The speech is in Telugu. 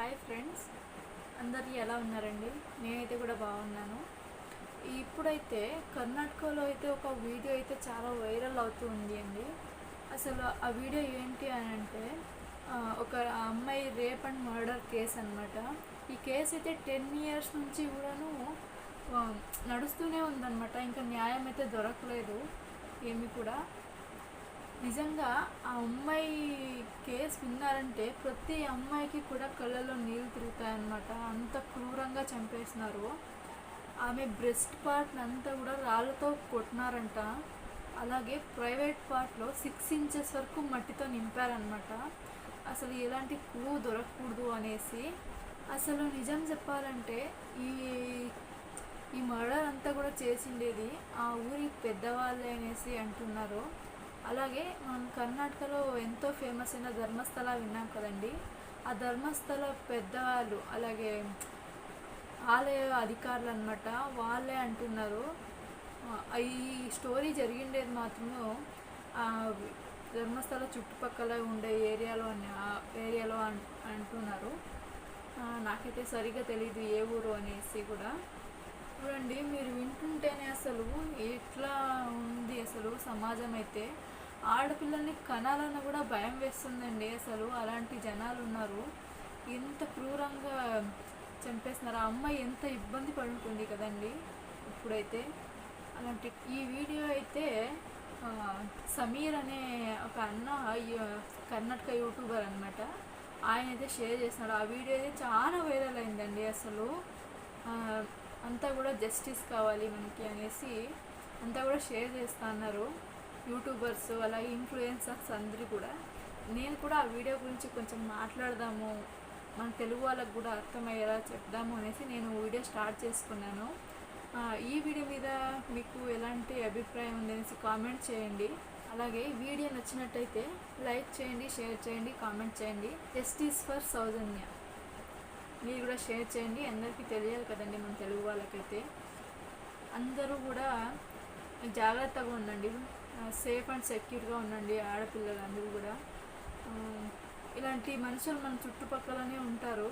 Hi friends. అందరికీ ఎలా ఉన్నారండి? నేనైతే కూడా బాగున్నాను. ఇప్పుడైతే కర్ణాటకలో అయితే ఒక వీడియో అయితే చాలా వైరల్ అవుతూ ఉంది అండి. అసలు ఆ వీడియో ఏంటి అని అంటే ఒక అమ్మాయి రేప్ అండ్ మర్డర్ కేసు అనమాట ఈ కేసు అయితే టెన్ ఇయర్స్ నుంచి కూడాను నడుస్తూనే ఉందన్నమాట. ఇంకా న్యాయం అయితే దొరకలేదు. ఏమి కూడా. నిజంగా ఆ అమ్మాయి కేసు విన్నారంటే ప్రతి అమ్మాయికి కూడా కళ్ళలో నీళ్ళు తిరుగుతాయన్నమాట. అంత క్రూరంగా చంపేసినారు. ఆమె బ్రెస్ట్ పార్ట్ అంతా కూడా రాళ్ళతో కొట్టినారంట. అలాగే ప్రైవేట్ పార్ట్లో సిక్స్ ఇంచెస్ వరకు మట్టితో నింపారనమాట అసలు ఎలాంటి క్లూ దొరకకూడదు అనేసి. అసలు నిజం చెప్పాలంటే ఈ ఈ మర్డర్ అంతా కూడా చేసిండేది ఆ ఊరి పెద్దవాళ్ళే అనేసి అంటున్నారు. అలాగే మనం కర్ణాటకలో ఎంతో ఫేమస్ అయిన ధర్మస్థల విన్నాం కదండి. ఆ ధర్మస్థల పెద్దవాళ్ళు అలాగే ఆలయ అధికారులు అనమాట వాళ్ళే అంటున్నారు. ఈ స్టోరీ జరిగిండేది మాత్రము ఆ ధర్మస్థల చుట్టుపక్కల ఉండే ఏరియాలో అని ఏరియాలో అంటున్నారు. నాకైతే సరిగ్గా తెలియదు ఏ ఊరు అనేసి కూడా. చూడండి మీరు వింటుంటేనే అసలు ఎట్లా ఉంది అసలు సమాజం అయితే. ఆడపిల్లల్ని కనాలన్న కూడా భయం వేస్తుందండి అసలు. అలాంటి జనాలు ఉన్నారు. ఎంత క్రూరంగా చంపేస్తున్నారు. ఆ అమ్మాయి ఎంత ఇబ్బంది పడుతుంది కదండి ఇప్పుడైతే. అలాంటి ఈ వీడియో అయితే సమీర్ అనే ఒక అన్న కర్ణాటక యూట్యూబర్ అనమాట ఆయన అయితే షేర్ చేస్తున్నాడు. ఆ వీడియో అయితే చాలా వైరల్ అయిందండి అసలు. అంతా కూడా జస్టిస్ కావాలి మనకి అనేసి అంతా కూడా షేర్ చేస్తా అన్నారు. యూట్యూబర్స్ అలాగే ఇన్ఫ్లుయెన్సర్స్ అందరూ కూడా నేను కూడా ఆ వీడియో గురించి కొంచెం మాట్లాడదాము మన తెలుగు వాళ్ళకు కూడా అర్థమయ్యేలా చెప్దాము అనేసి నేను వీడియో స్టార్ట్ చేసుకున్నాను. ఈ వీడియో మీద మీకు ఎలాంటి అభిప్రాయం ఉంది అనేసి కామెంట్ చేయండి. అలాగే వీడియో నచ్చినట్టయితే లైక్ చేయండి షేర్ చేయండి కామెంట్ చేయండి. Justice for Soujanya. మీరు కూడా షేర్ చేయండి. అందరికీ తెలియాలి కదండి మన తెలుగు వాళ్ళకైతే. అందరూ కూడా జాగ్రత్తగా ఉండండి. సేఫ్ అండ్ సెక్యూర్గా ఉండండి ఆడపిల్లలు అందరూ కూడా. ఇలాంటి మనుషులు మన చుట్టుపక్కలనే ఉంటారు.